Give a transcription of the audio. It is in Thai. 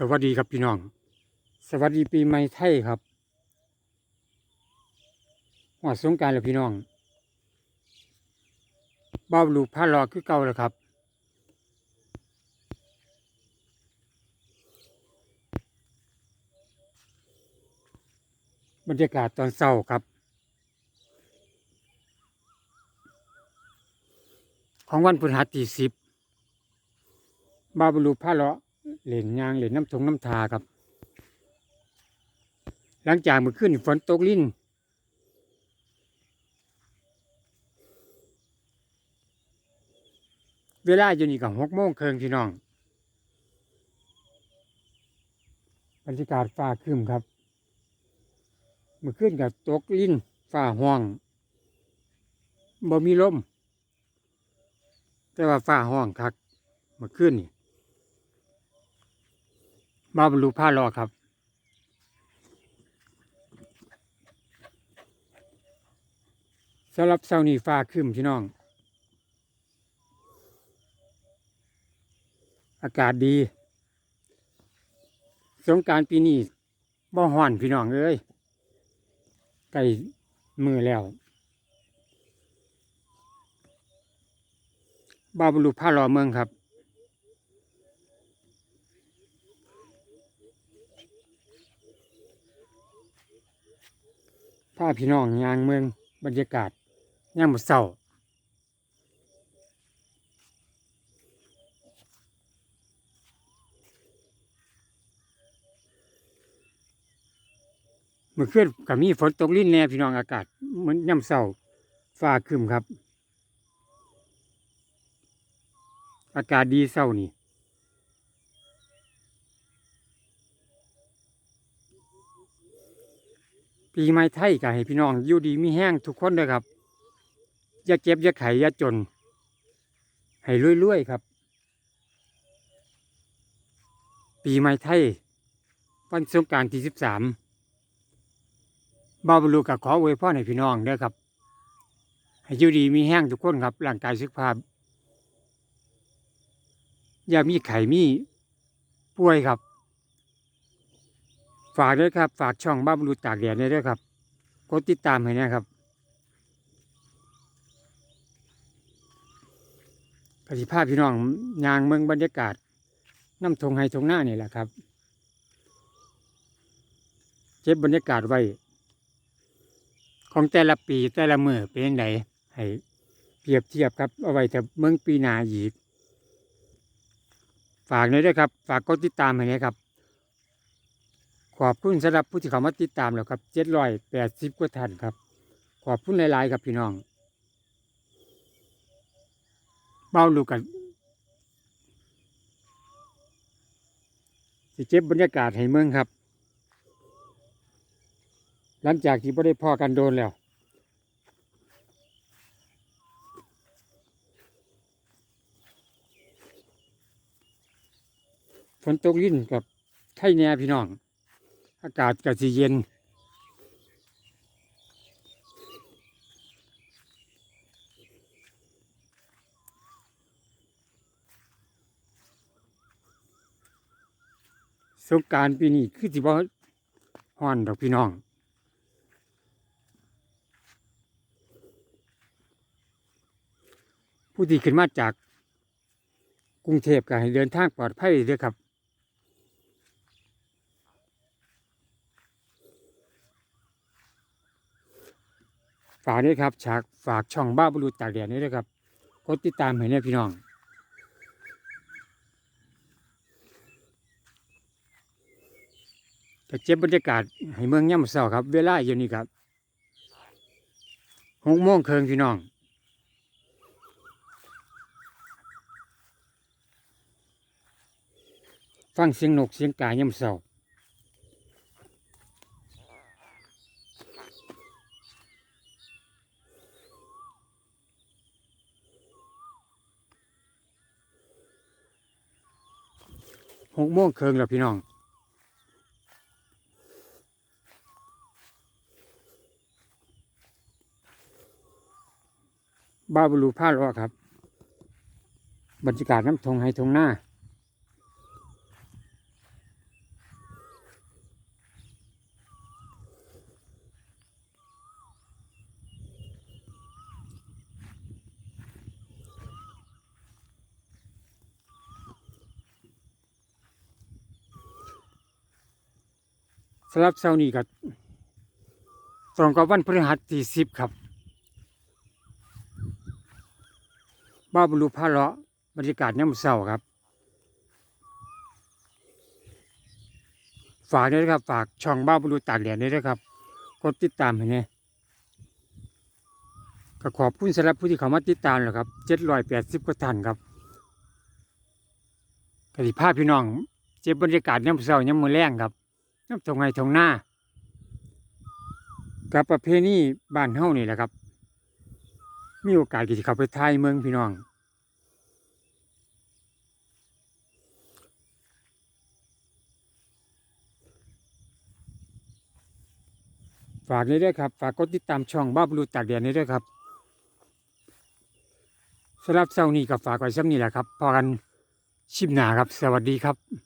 สวัสดีครับพี่น้อง สวัสดีปีใหม่ไทยครับหัวสงการแล้วพี่น้องบ้าวลูกพารอคือเก่าแล้วครับ บรรยากาศตอนเช้าครับ ของวันพฤหัสที่สิบบาบลูผ้าเลาะ เหล่นยางเหล่นน้ำทงน้ำทาครับ หลังจากเมื่อคืนฝนตกลิ้นเวลาอยู่นี่กับหกโมงเคิงพี่น้อง บรรยากาศฟ้าครึมครับเมื่อคืนกับตกลิ้นฟ้าห้องบ่มีลมแต่ว่าฟ้าห้องคักเมื่อคืนนี่ มาบรรลุผ้ารอครับ สำหรับเช้านี้ฟ้าครึมพี่น้อง อากาศดี สงการปีนี้บ่ฮ้อนพี่น้องเอ้ยใกล้มือแล้วบาบรรลุผ้ารอเมืองครับ พาพี่น้องยางเมืองบรรยากาศย่ามมื้อเศร้าเมื่อคืนก็มีฝนตกลิ้นแน่พี่น้องอากาศเหมือนย่ำเศร้าฟ้าคึมครับ อากาศดีเศร้านี่ ปีใหม่ไทยก็ให้พี่น้องอยู่ดีมีแห้งทุกคนเลยครับ อย่าเจ็บอย่าไขอย่าจน ให้รวยๆครับ ปีใหม่ไทยวันสงการที่สิบสามบาวบลูกับขออวยพรให้พี่น้องเด้อครับ ให้อยู่ดีมีแห้งทุกคนครับร่างกายสุขภาพ อย่ามีไขมีป่วยครับ ฝากด้วยครับ ฝากช่องบ้าบรูตากแดดด้วยด้วยครับกดติดตามให้นะครับกสิภาพพี่น้องยางเมืองบรรยากาศน้ำทงไฮทงหน้านี่แหละครับเก็บบรรยากาศไว้ ของแต่ละปีแต่ละมือเป็นยังไงให้เปรียบเทียบครับเอาไว้แต่เมืองปีนาอีก ฝากหน่อยด้วยครับ ฝากกดติดตามให้นะครับ ขอบคุณสำหรับผู้ที่เข้ามาติดตามแล้วครับเจ็ดร้อยแปดสิบกว่าท่านครับ ขอบคุณหลาย ๆ ครับพี่น้องเบ้าลูกกันสิเก็บบรรยากาศให้เมืองครับ หลังจากที่ไม่ได้พ่อกันโดนแล้วฝนตกลิ้นกับไข่แน่พี่น้อง อากาศก็สิเย็นสงการปีนี้คือสิบ่ฮ้อนดอกพี่น้อง ผู้ที่ขึ้นมาจากกรุงเทพก็ให้เดินทางปลอดภัยเด้อครับ ฝากด้วยครับฉากฝากช่องบ้าบรูตากแดดนี้ด้วยครับกดติดตามให้เนี่ยพี่น้องจะเจ็บบรรยากาศให้เมืองย่ำเศร้าครับ เวลาอยู่นี่ครับหกโมงเคิงพี่น้องฟังเสียงนกเสียงกาย่ำเศร้า หกโมงเคิงแล้วพี่น้อง บ้าบลูผ้าล้อครับ บรรยากาศน้ำทงไฮทงหน้าำหรับเช้านี้ก็ตรงกับวันพฤหัสที่สิบครับบ้าบรรลุพาเลาะบรรยากาศย่ำเศร้าครับ ฝากด้วยนะครับ ฝากช่องบ้าบรรลุตากแดดด้วยนะครับ กดติดตามให้เนี่ยก็ขอบคุณสำหรับผู้ที่เข้ามาติดตามแหละครับเจ็ดร้อยแปดสิบกว่าท่านครับกติภาพพี่น้อง เจ็บบรรยากาศย่ำเศร้าย่ำมือแรงครับ ย่ำตรงไงตรงหน้ากับประเพณีบ้านเฮานี่แหละครับ มีโอกาสที่จะเข้าไปทายเมืองพี่น้อง ฝากนี้ด้วยครับ ฝากกดติดตามช่องบ้าบลูตากแดดนี้ด้วยครับสำหรับเช้านี้กับฝากไว้ซ้ำนี่แหละครับพอกันชิมหนาครับ สวัสดีครับ